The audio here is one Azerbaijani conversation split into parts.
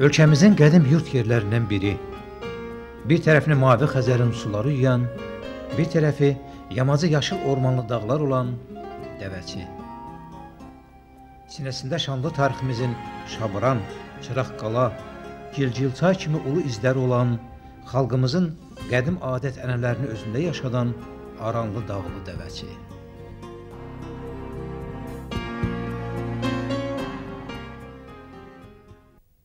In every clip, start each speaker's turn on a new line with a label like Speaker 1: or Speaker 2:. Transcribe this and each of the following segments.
Speaker 1: Ölkəmizin qədim yurt yerlərindən biri. Bir tərəfini mavi Xəzərin suları yuyan, bir tərəfi yamacı yaşıl ormanlı dağlar olan Dəvəçi. Sinəsində şanlı tariximizin Şabran, Çıraqqala, Gilgilçay kimi ulu izləri olan, xalqımızın qədim adət-ənənələrini özündə yaşadan Aranlı dağlı Dəvəçi.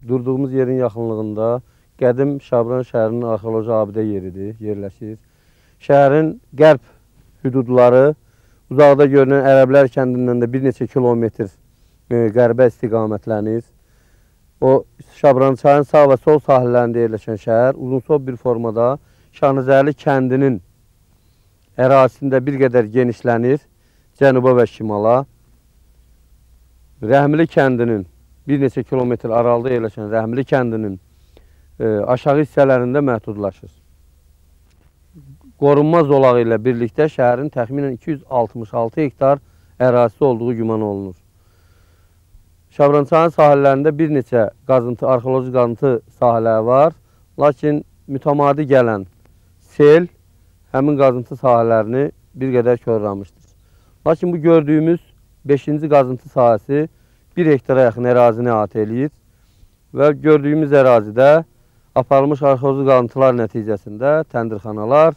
Speaker 2: Durduğumuz yerin yaxınlığında qədim Şabran şəhərinin arxeoloji abidə yeridir, yerləşir. Şəhərin qərb hüdudları uzaqda görünən Ərəblər kəndindən də bir neçə kilometr e, qərbə istiqamətlənir. O Şabran çayın sağ və sol sahillərində yerləşən şəhər uzunsov bir formada Şanızəli kəndinin ərazisində bir qədər genişlənir cənuba və şimala. Rəhmli kəndinin bir neçə kilometr aralıda yerləşən Rəhmli kəndinin e, aşağı hissələrində məhdudlaşır. Qorunma zolağı ilə birlikdə şəhərin təxminən 266 hektar ərazisi olduğu güman olunur. Şabrançayın sahillərində bir neçə qazıntı, arxeoloji qazıntı sahələri var. Lakin mütəmadi gələn sel həmin qazıntı sahələrini bir qədər körləmişdir. Lakin bu gördüyümüz 5-ci qazıntı sahəsi 1 hektara yaxın ərazini əhatə eləyir və gördüyümüz ərazidə aparılmış arxeoloji qalıntılar nəticəsində təndirxanalar,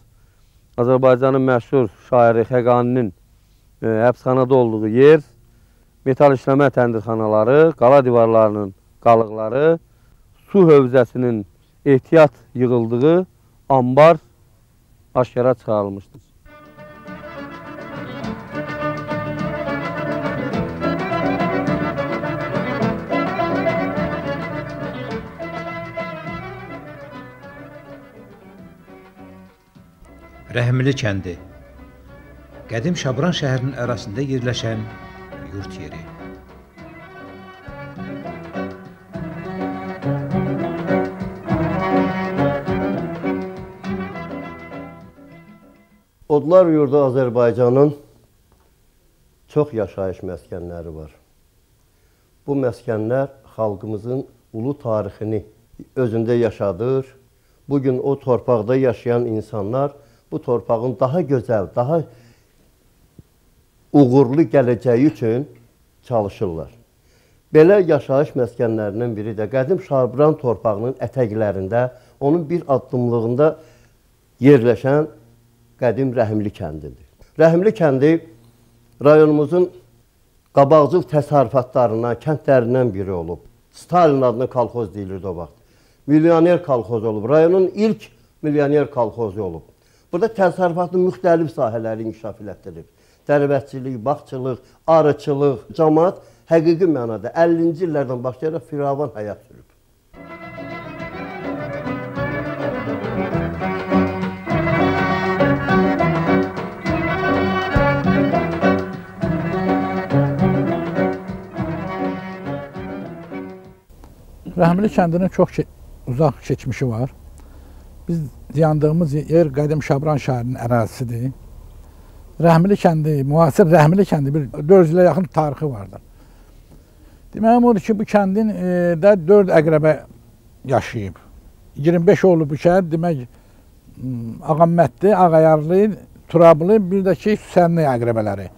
Speaker 2: Azərbaycanın məşhur şairi Xəqaninin e, həbsxanada olduğu yer, metal işləmə təndirxanaları, qala divarlarının qalıqları, su hövzəsinin ehtiyat yığıldığı ambar aşkara çıxarılmışdır.
Speaker 1: Rəhimli kəndi. Qədim Şabran şəhərinin ərazisində yerləşən yurt yeri.
Speaker 3: Odlar yurdu Azərbaycanın çox yaşayış məskənləri var. Bu məskənlər xalqımızın ulu tarixini özündə yaşadır. Bu gün o torpaqda yaşayan insanlar bu torpağın daha gözəl, daha uğurlu gələcəyi üçün çalışırlar. Belə yaşayış məskənlərindən biri də qədim Şarbran torpağının ətəklərində, onun bir addımlığında yerləşən qədim Rəhimli kəndidir. Rəhimli kəndi rayonumuzun qabaqcıl təsərrüfatlarından, kəndlərindən biri olub. Stalin adına kolxoz deyilirdi o vaxt. Milyoner kolxoz olub. Rayonun ilk milyoner kolxozu olub. Burada təsərrüfatın müxtəlif sahələri inkişaf elətdirib. Tərəvətçilik, bağçılıq, arıçılıq, cəmaat həqiqi mənada 50-ci illərdən başlayaraq firavan həyat sürüb.
Speaker 4: Rəhmli kəndinin çox uzaq keçmişi var. Biz dayandığımız yer qədim Şabran şəhərinin ərazisidir. Rəhmli kəndi, müasir Rəhmli kəndi bir 400 ilə yaxın tarixi vardır. Deməyim odur ki, bu kəndin e, də 4 əqrəbə yaşayıb. 25 olub bu şəhər, demək Ağammətli, Ağayarlı, Turablı, bir də ki, Süsənli əqrəbələri.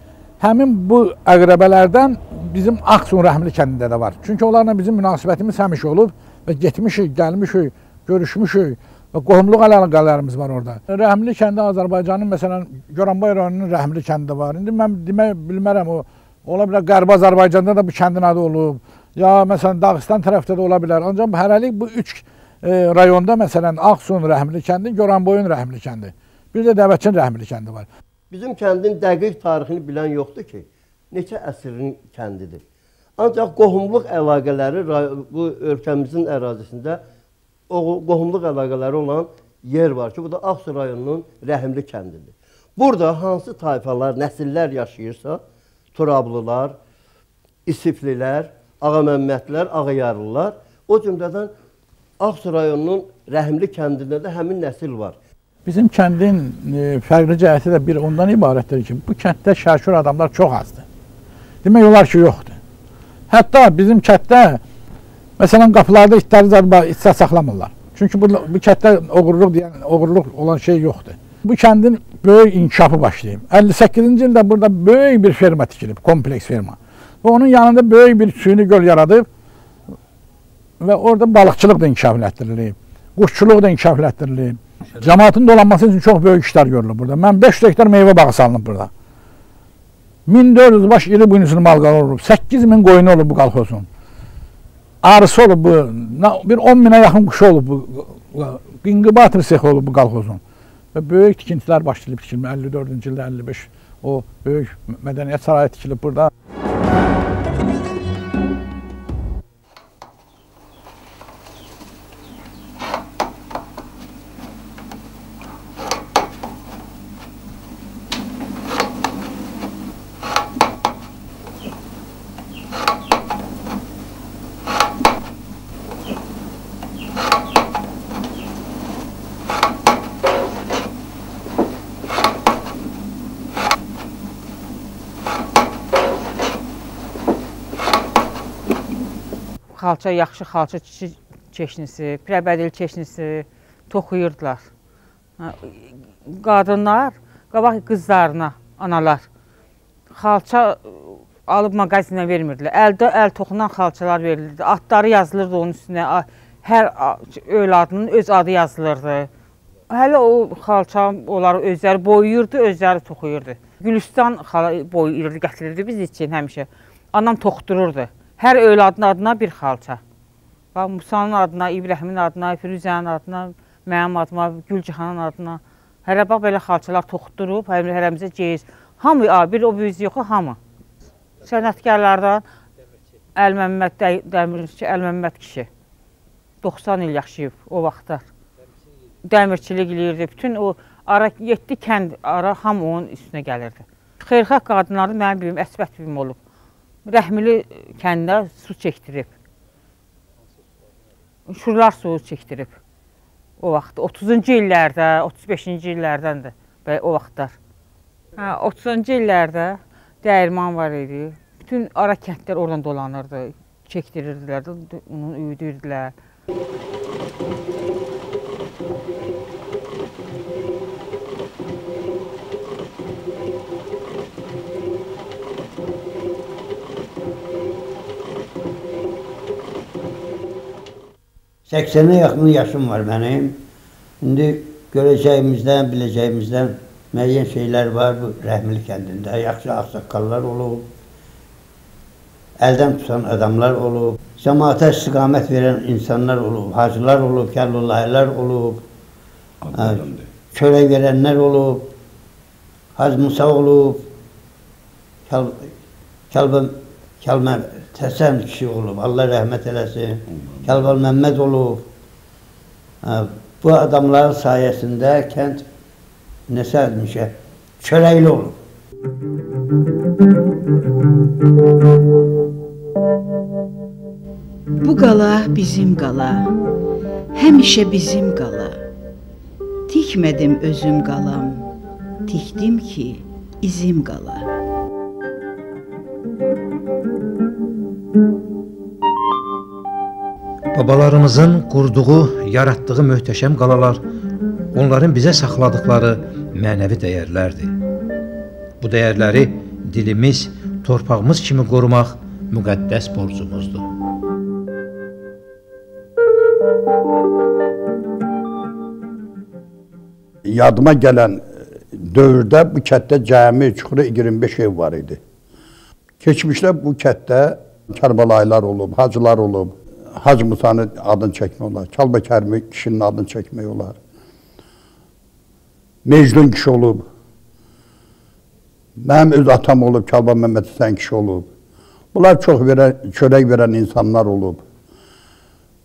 Speaker 4: Həmin bu əqrəbələrdən bizim Aksun Rəhmli kəndində də var. Çünki onlarla bizim münasibətimiz həmişə olub və getmişik, gəlmişik, görüşmüşük və qohumluq əlaqələrimiz var orada. Rəhmli kəndi Azərbaycanın məsələn Goranboy rayonunun Rəhmli kəndi var. İndi mən demək bilmərəm o ola bilər Qərbi Azərbaycanda da bu kəndin adı olub. Ya məsələn Dağıstan tərəfdə də ola bilər. Ancaq hələlik bu üç e, rayonda məsələn Aksun Rəhmli kəndi, Goranboyun Rəhmli kəndi. Bir də Dəvəçin Rəhmli kəndi var.
Speaker 3: Bizim kəndin dəqiq tarixini bilən yoxdur ki, neçə əsrin kəndidir. Ancaq qohumluq əlaqələri bu ölkəmizin ərazisində qohumluq əlaqələri olan yer var ki, bu da Ağsu rayonunun Rəhimli kəndidir. Burada hansı tayfalar, nəsillər yaşayırsa, Turablılar, İsiflilər, Ağaməmmədlər, Ağayarlılar, o cümlədən Ağsu rayonunun Rəhimli kəndində də həmin nəsil var.
Speaker 4: Bizim kəndin e, fərqli cəhəti də bir ondan ibarətdir ki, bu kənddə şərkür adamlar çox azdır. Demək olar ki, yoxdur. Hətta bizim kənddə Məsələn, qapılarda itləri zad itsə saxlamırlar. Çünki bu, bu kətdə oğurluq deyən, oğurluq olan şey yoxdur. Bu kəndin böyük inkişafı başlayıb. 58-ci ildə burada böyük bir ferma tikilib, kompleks ferma. Və onun yanında böyük bir süni göl yaradıb və orada balıqçılıq da inkişaf elətdirilib. Quşçuluq da inkişaf elətdirilib. Cəmaatın dolanması üçün çox böyük işlər görülür burada. Mən 5 hektar meyvə bağı salınıb burada. 1400 baş iri buynuzlu mal olub. 8000 qoyunu olub bu qalxozun. Arısı olub bu. Bir 10 minə yaxın quşu olub bu. İnqibatır sexi olub bu qalxozun. Və böyük tikintilər başlayıb tikilmə. 54-cü ildə 55 o böyük mədəniyyət sarayı tikilib burada.
Speaker 5: Xalça, yaxşı xalça çeşnisi, pirəbədil çeşnisi toxuyurdular. Qadınlar qabaq qızlarına, analar xalça alıb mağazinə vermirdilər. Əldə əl toxunan xalçalar verilirdi. Adları yazılırdı onun üstünə. Hər övladının öz adı yazılırdı. Hələ o xalça onları özləri boyuyurdu, özləri toxuyurdu. Gülüstan xala boyuyurdu, gətirirdi biz üçün həmişə. Anam toxdururdu. Hər övladın adına bir xalça. Bax, Musanın adına, İbrahimin adına, Firuzənin adına, mənim adıma, Gülcihanın adına. Hərə bax, belə xalçalar toxutdurub, hərəmizə ceyiz. Hamı, bir o büyüz yoxu, hamı. Sənətkarlardan Əl-Məmməd Dəmirçi, Əl-Məmməd kişi. 90 il yaşayıb o vaxtlar. Dəmirçilik eləyirdi. Bütün o ara 7 kənd ara hamı onun üstünə gəlirdi. Xeyirxah qadınları mənim bilim, əsbət bilim olub. Rəhmili kəndə su çəkdirib. Şurlar suyu çəkdirib. O vaxt 30-cu illərdə, 35-ci illərdəndir o vaxtlar. Hə, 30-cu illərdə dəyirman var idi. Bütün ara kəndlər oradan dolanırdı. Çəkdirirdilər, onu üyüdürdülər.
Speaker 6: 80-ə yaxın yaşım var mənim. İndi görəcəyimizdən, biləcəyimizdən müəyyən şeylər var bu Rəhmili kəndində. Yaxşı ağsaqqallar olub, əldən tutan adamlar olub, cəmaata istiqamət verən insanlar olub, hacılar olub, kəllullahilər olub, çörək verənlər olub, Hac Musa olub, Kəlbə Kəlmə Təsən kişi olub, Allah rəhmət eləsin. Kəlbal Məmməd olub. Bu adamların sayəsində kənd nəsə etmişə, çörəkli olub.
Speaker 7: Bu qala bizim qala, həmişə bizim qala. Tikmədim özüm qalam, tikdim ki, izim qala.
Speaker 1: Babalarımızın qurduğu, yaratdığı möhtəşəm qalalar onların bizə saxladıqları mənəvi dəyərlərdir. Bu dəyərləri dilimiz, torpağımız kimi qorumaq müqəddəs borcumuzdur.
Speaker 8: Yadıma gələn dövrdə bu kətdə cəmi çuxuru 25 ev var idi. Keçmişdə bu kətdə Kərbəlaylar olub, hacılar olub, Hacı Musanın adını çəkmək olar, Kalba Kərmi kişinin adını çəkmək olar. Mecnun kişi olub. Mənim öz atam olub, Kalba Məhəmməd Həsən kişi olub. Bunlar çox verən, çörək verən insanlar olub.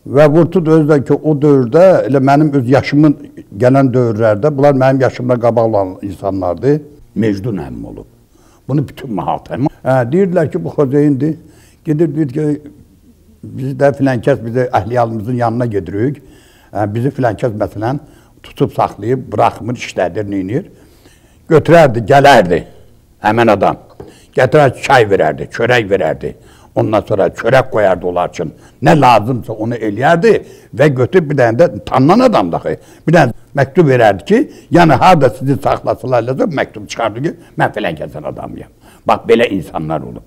Speaker 8: Və vurtud özdə ki, o dövrdə, elə mənim öz yaşımın gələn dövrlərdə, bunlar mənim yaşımda qabaq olan insanlardır. Mecnun əmim olub. Bunu bütün mahat əmim. Hə, deyirdilər ki, bu xozeyindir. Gedir deyir ki, biz də filan kəs bizi əhliyalımızın yanına gedirik. Bizi filan kəs məsələn tutub saxlayıb, buraxmır, işlədir, neynir. Götürərdi, gələrdi həmən adam. Gətirər çay verərdi, çörək verərdi. Ondan sonra çörek koyardı onlar için. Ne lazımsa onu eləyərdi və götürüb bir dənə də tanınan adam daxı. Bir dənə məktub verərdi ki, yəni harda sizi saxlasınlar lazım məktub çıxardı ki, mən filan kəsən adamıyam. Bax belə insanlar olub.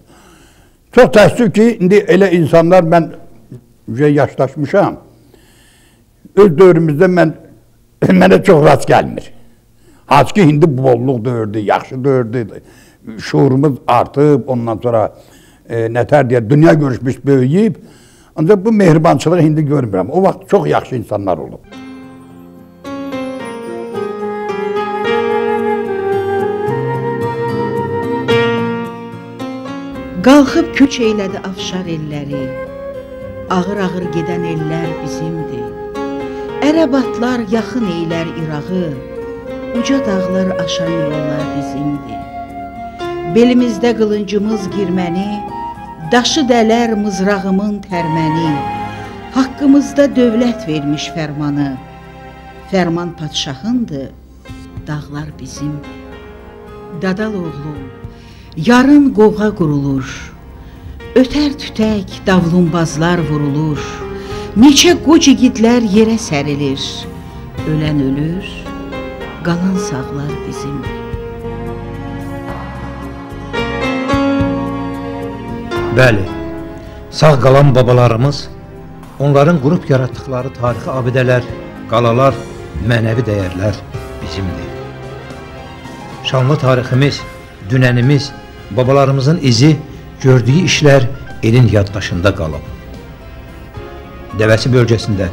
Speaker 8: Çox təəssüf ki, indi elə insanlar mən ücə yaşlaşmışam. Öz dövrümüzdə mən mənə çox rast gəlmir. Hansı ki, indi bolluq dövrdü, yaxşı dövrdü, şuurumuz artıb, ondan sonra e, nətər deyə dünya görüşmüş, böyüyüb. Ancaq bu mehribançılığı indi görmürəm. O vaxt çox yaxşı insanlar olub.
Speaker 7: Qalxıb köç eylədi afşar elləri. Ağır-ağır gedən ellər bizimdir. Ərəb atlar yaxın eylər İrağı. Uca dağlar aşan yollar bizimdir. Belimizdə qılıncımız girməni, daşı dələr mızrağımın tərməni. Haqqımızda dövlət vermiş fərmanı. Fərman padşahındır, dağlar bizimdir. Dadal oğlu, yarın qovğa qurulur. Ötər tütək, davlumbazlar vurulur. Neçə qoc igidlər yerə sərilir. Ölən ölür, qalan sağlar bizimdir.
Speaker 1: Bəli, sağ qalan babalarımız, onların qurub yaratdıqları tarixi abidələr, qalalar, mənəvi dəyərlər bizimdir. Şanlı tariximiz, dünənimiz, babalarımızın izi, gördüyü işlər elin yaddaşında qalıb. Dəvəsi bölgəsində,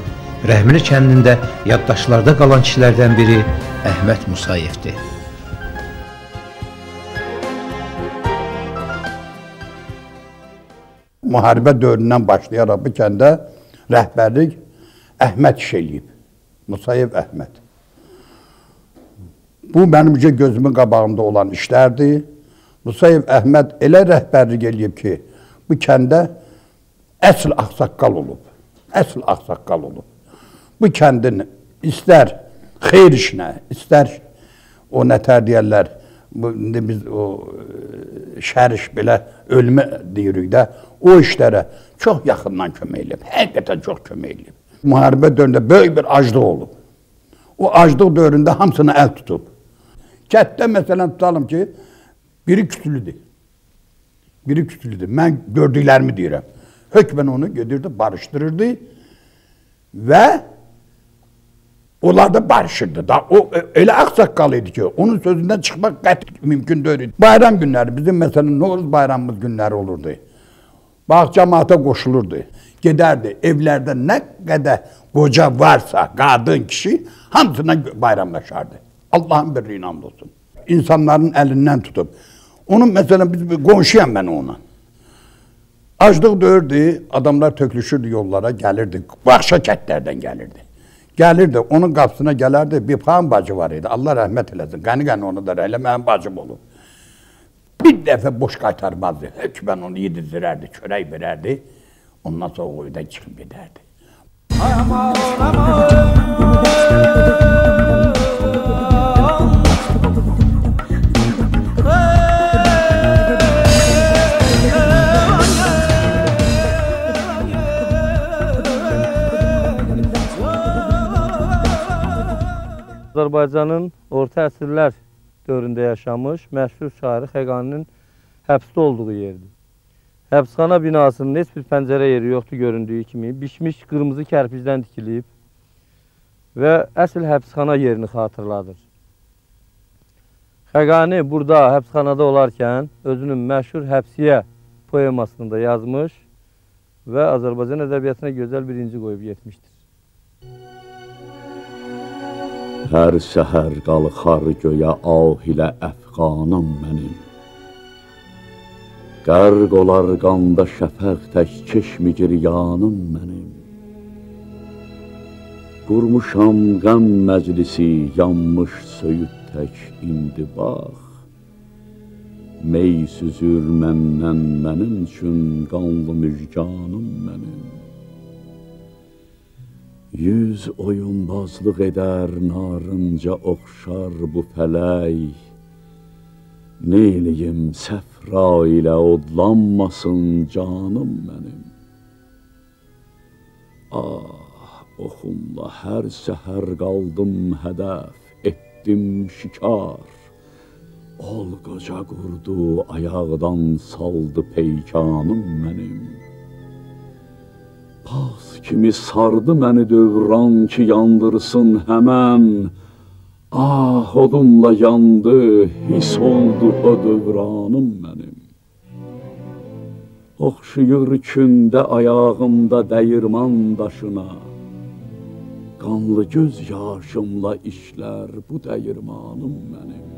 Speaker 1: Rəhmili kəndində yaddaşlarda qalan kişilərdən biri Əhməd Musayevdir.
Speaker 8: müharibə dövründən başlayaraq bu kəndə rəhbərlik Əhməd iş eləyib. Musayev Əhməd. Bu mənimcə gözümün qabağında olan işlərdir. Musayev Əhməd elə rəhbərlik eləyib ki, bu kəndə əsl ağsaqqal olub. Əsl ağsaqqal olub. Bu kəndin istər xeyr işinə, istər o nətər deyərlər, bu indi biz o e, şər iş belə ölmə deyirik də, o işlərə çox yaxından kömək eləyib. Həqiqətən çox kömək eləyib. Müharibə dövründə böyük bir aclıq olub. O aclıq dövründə hamısını əl tutub. Kətdə məsələn tutalım ki, biri kütülüdür. Biri kütülüdür. Mən gördüklərimi deyirəm. Hökmən onu gedirdi, barışdırırdı və onlar da barışırdı. Da, o e, elə ağsaqqal idi ki, onun sözündən çıxmaq qət mümkün deyil. Bayram günləri, bizim məsələn Novruz bayramımız günləri olurdu. Bax cəmaata qoşulurdu. Gedərdi evlərdə nə qədər qoca varsa, qadın, kişi hamısına bayramlaşardı. Allahın birliyinə and olsun. İnsanların əlindən tutub. Onun məsələn biz qonşuyam mən ona. Aclıq döyürdü, adamlar tökülüşürdü yollara, gəlirdi. Baxşa kətlərdən gəlirdi. Gəlirdi, onun qapısına gələrdi, bir pan bacı var idi. Allah rəhmət eləsin. Qəni-qəni onu da elə mənim bacım olub. Bir dəfə boş qaytarmazdı. Hökmən onu yedirdirərdi, çörək verərdi. Ondan sonra o evdən çıxıb gedərdi. Aman, aman.
Speaker 2: Azərbaycanın orta əsrlər dövründə yaşamış məşhur şairi Xəqaninin həbsdə olduğu yerdir. Həbsxana binasının heç bir pəncərə yeri yoxdur göründüyü kimi. Bişmiş qırmızı kərpicdən tikilib və əsl həbsxana yerini xatırladır. Xəqani burada həbsxanada olarkən özünün məşhur Həbsiyə poemasını da yazmış və Azərbaycan ədəbiyyatına gözəl bir inci qoyub getmişdir.
Speaker 9: Hər səhər qalxar göyə ah ilə əfqanım mənim. Qərq olar qanda şəfəq tək çeşmi giryanım mənim. Qurmuşam qəm məclisi, yanmış söyüd tək indi bax. Mey süzür məndən mənim üçün qanlı müjganım mənim. Yüz oyunbazlıq edər, narınca oxşar bu fələk. Neyliyim səfr səhra ilə odlanmasın canım mənim. Ah, oxumla hər səhər qaldım hədəf, etdim şikar. Ol qoca qurdu, ayaqdan saldı peykanım mənim. Pas kimi sardı məni dövran ki yandırsın həmən. Ah, odumla yandı, his oldu o dövranım mənim. Oxşuyur kündə ayağımda dəyirman daşına. Qanlı göz yaşımla işlər bu dəyirmanım mənim.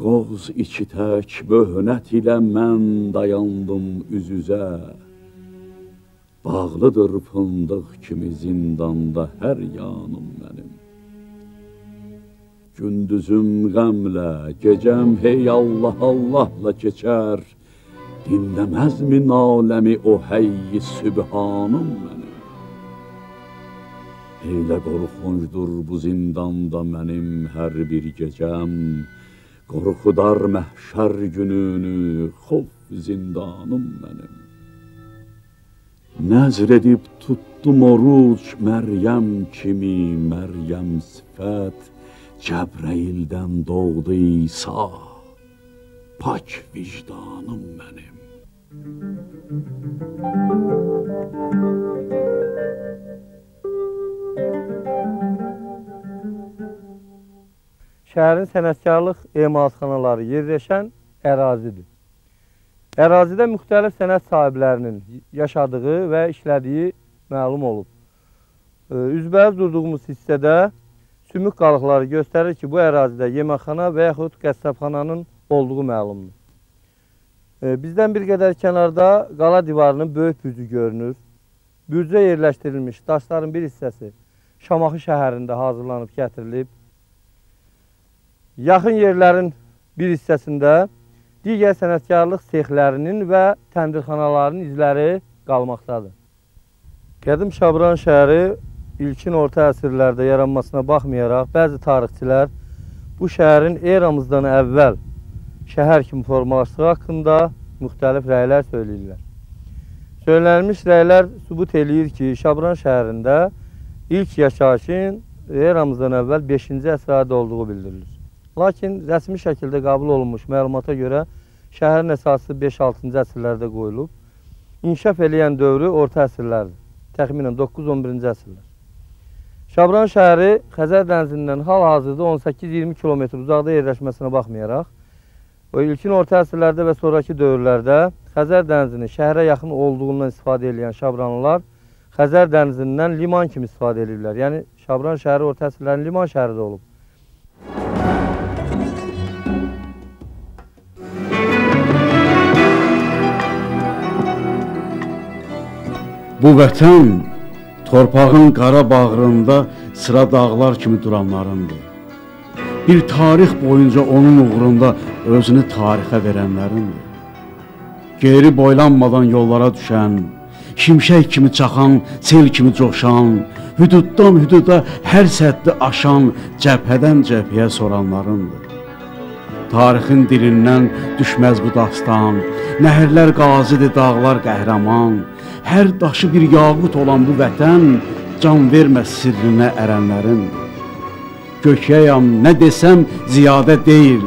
Speaker 9: Qoz içi tək böhnət ilə mən dayandım üz-üzə. Bağlıdır fındıq kimi zindanda hər yanım mənim. Gündüzüm qəmlə, gecəm hey Allah Allahla keçər. Dinləməzmi naləmi o heyyi sübhanım mənim? Elə qorxuncdur bu zindanda mənim hər bir gecəm. Qorxudar məhşər gününü, xof zindanım mənim. Nəzr edib tutdum oruc Məryəm kimi, Məryəm sifət, Cəbrəildən doğdu İsa, pak vicdanım mənim.
Speaker 2: Şəhərin sənətkarlıq emalatxanaları yerləşən ərazidir. Ərazidə müxtəlif sənət sahiblərinin yaşadığı və işlədiyi məlum olub. Üzbəyiz durduğumuz hissədə sümük qalıqları göstərir ki, bu ərazidə yeməkxana və yaxud qəssabxananın olduğu məlumdur. Bizdən bir qədər kənarda qala divarının böyük bürcü görünür. Bürcə yerləşdirilmiş daşların bir hissəsi Şamaxı şəhərində hazırlanıb gətirilib. Yaxın yerlərin bir hissəsində digər sənətkarlıq sexlərinin və təndirxanaların izləri qalmaqdadır. Qədim Şabran şəhəri ilkin orta əsrlərdə yaranmasına baxmayaraq, bəzi tarixçilər bu şəhərin eramızdan əvvəl şəhər kimi formalaşdığı haqqında müxtəlif rəylər söyləyirlər. Söylənilmiş rəylər sübut eləyir ki, Şabran şəhərində ilk yaşayışın eramızdan əvvəl 5-ci əsrdə olduğu bildirilir. Lakin rəsmi şəkildə qəbul olunmuş məlumata görə şəhərin əsası 5-6-cı əsrlərdə qoyulub. İnkişaf eləyən dövrü orta əsrlərdir. Təxminən 9-11-ci əsrlər. Şabran şəhəri Xəzər dənizindən hal-hazırda 18-20 km uzaqda yerləşməsinə baxmayaraq, ilkin orta əsrlərdə və sonraki dövrlərdə Xəzər dənizinin şəhərə yaxın olduğundan istifadə edən Şabranlılar Xəzər dənizindən liman kimi istifadə edirlər. Yəni Şabran şəhəri orta əsrlərin liman şəhəri də olub.
Speaker 10: Bu vətən torpağın qara bağrında sıra dağlar kimi duranlarındır. Bir tarix boyunca onun uğrunda özünü tarixə verənlərindir. Geri boylanmadan yollara düşən, şimşək kimi çaxan, sel kimi coşan, hüduddan hüduda hər səddi aşan, cəbhədən cəbhəyə soranlarındır. Tarixin dilindən düşməz bu dastan, nəhərlər qazidir, dağlar qəhrəman, hər daşı bir yaqut olan bu vətən can verməz sirrinə ərənlərin. Gökyəyam, nə desəm ziyadə deyil,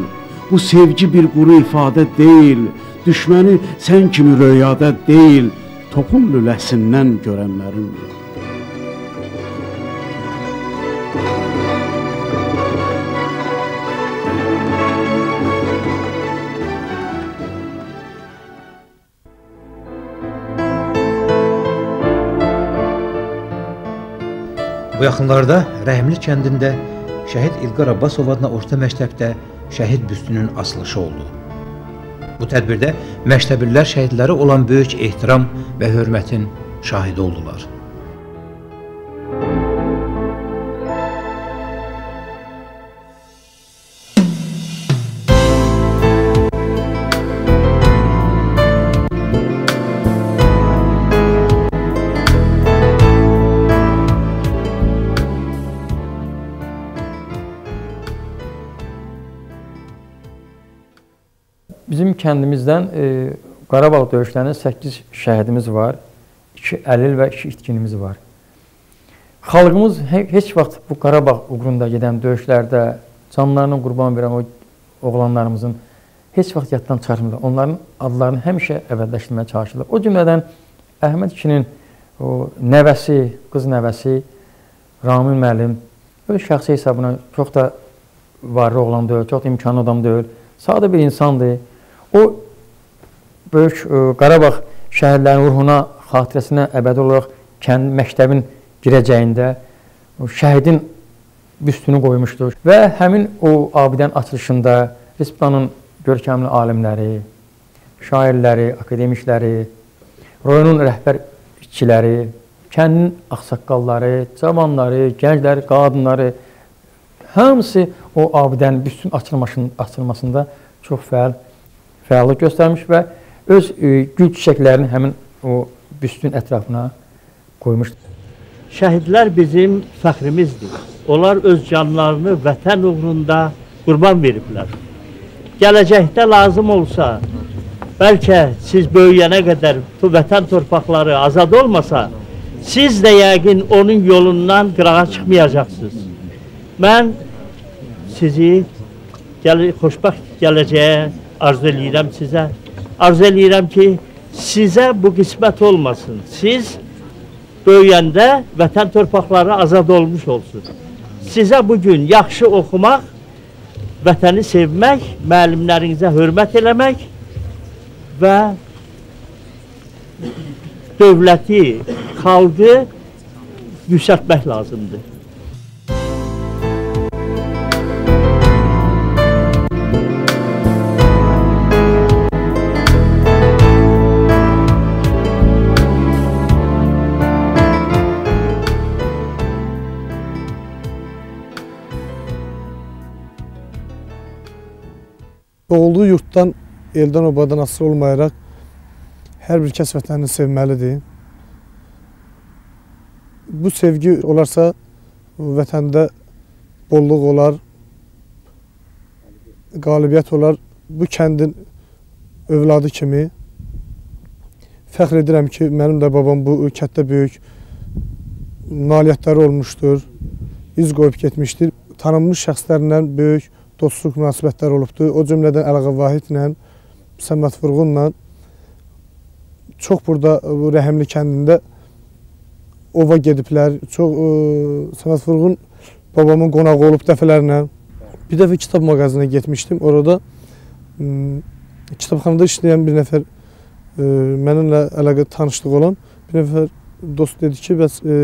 Speaker 10: bu sevgi bir quru ifadə deyil, düşməni sən kimi röyada deyil, topun lüləsindən görənlərindir.
Speaker 1: Bu yaxınlarda Rəhimli kəndində şəhid İlqar Abbasov adına orta məktəbdə şəhid büstünün asılışı oldu. Bu tədbirdə məktəblilər şəhidləri olan böyük ehtiram və hörmətin şahidi oldular.
Speaker 11: Kəndimizdən e, Qarabağ döyüşlərində 8 şəhidimiz var. 2 əlil və 2 itkinimiz var. Xalqımız he heç vaxt bu Qarabağ uğrunda gedən döyüşlərdə canlarını qurban verən o oğlanlarımızın heç vaxt yaddan çıxarmırlar. Onların adlarını həmişə əvəzləşdirməyə çalışırlar. O cümlədən Əhməd kişinin o nəvəsi, qız nəvəsi Ramil müəllim öz şəxsi hesabına çox da varlı oğlan deyil, çox da imkanlı adam deyil. Sadə bir insandır. O böyük ə, Qarabağ şəhərlərinin ruhuna, xatirəsinə əbədi olaraq kənd məktəbin girəcəyində şəhidin büstünü qoymuşdur və həmin o abidənin açılışında Respublikanın görkəmli alimləri, şairləri, akademikləri, rayonun rəhbər işçiləri, kəndin ağsaqqalları, cavanları, gəncləri, qadınları hamısı o abidənin açılmasının açılmasında çox fəal fəallıq göstərmiş və öz e, gül çiçəklərini həmin o büstün ətrafına qoymuşdur.
Speaker 12: Şəhidlər bizim fəxrimizdir. Onlar öz canlarını vətən uğrunda qurban veriblər. Gələcəkdə lazım olsa, bəlkə siz böyüyənə qədər bu vətən torpaqları azad olmasa, siz də yəqin onun yolundan qırağa çıxmayacaqsınız. Mən sizi gəl xoşbəxt gələcəyə arzu eləyirəm sizə. Arzu eləyirəm ki, sizə bu qismət olmasın. Siz böyüyəndə vətən torpaqları azad olmuş olsun. Sizə bugün yaxşı oxumaq, vətəni sevmək, müəllimlərinizə hörmət eləmək və dövləti, xalqı yüksəltmək lazımdır.
Speaker 13: Doğulduğu yurtdan, eldən obadan asılı olmayaraq hər bir kəs vətənini sevməlidir. Bu sevgi olarsa vətəndə bolluq olar, qalibiyyət olar. Bu kəndin övladı kimi fəxr edirəm ki, mənim də babam bu kənddə böyük nailiyyətləri olmuşdur, iz qoyub getmişdir. Tanınmış şəxslərlə böyük dostluq münasibətlər olubdur. O cümlədən Əlağa Vahidlə, Səməd Furğunla çox burada bu Rəhimli kəndində ova gediblər. Çox ə, Səməd Furğun babamın qonağı olub dəfələrlə. Bir dəfə kitab mağazinə getmişdim. Orada kitabxanada işləyən bir nəfər ə, mənimlə əlaqə tanışlıq olan bir nəfər dost dedi ki, bəs ə,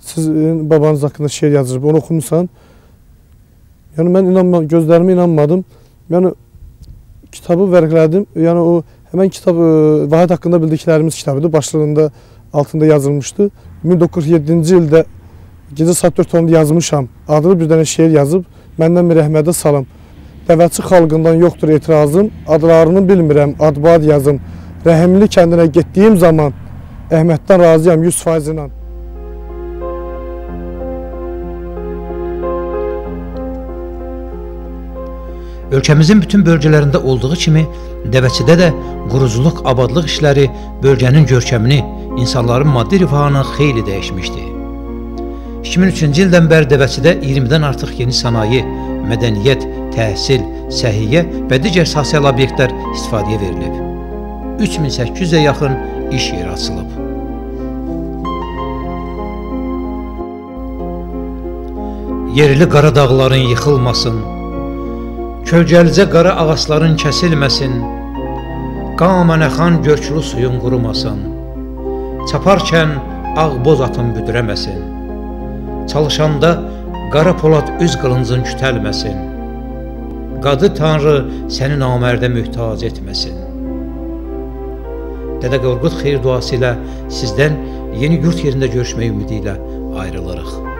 Speaker 13: sizin babanız haqqında şeir yazılıb, onu oxumusan. Yəni mən inanma, gözlərimə inanmadım. Yəni kitabı vərəqlədim. Yəni o həmin kitab ə, Vahid haqqında bildiklərimiz kitabıdır. Başlığında altında yazılmışdı. 1947-ci ildə gecə saat 4-10-da yazmışam. Adlı bir dənə şeir yazıb məndən bir rəhmədə salam. Dəvəçi xalqından yoxdur etirazım, adlarını bilmirəm, adbad yazım. Rəhimli kəndinə getdiyim zaman Əhməddən razıyam 100% ilə.
Speaker 1: Ölkəmizin bütün bölgələrində olduğu kimi Dəvəçidə də quruculuq, abadlıq işləri bölgənin görkəmini, insanların maddi rifahını xeyli dəyişmişdi. 2003-cü ildən bəri Dəvəçidə 20-dən artıq yeni sənaye, mədəniyyət, təhsil, səhiyyə və digər sosial obyektlər istifadəyə verilib. 3800-ə yaxın iş yeri açılıb. Yerli Qaradağların yıxılmasın, Kölgəlicə qara ağacların kəsilməsin, Qamanəxan görklü suyun qurumasın, Çaparkən ağ boz atın büdürəməsin, Çalışanda qara polad üz qılıncın kütəlməsin, Qadı Tanrı səni namərdə mühtac etməsin. Dədə Qorqud xeyir duası ilə sizdən yeni yurt yerində görüşmək ümidi ilə ayrılırıq.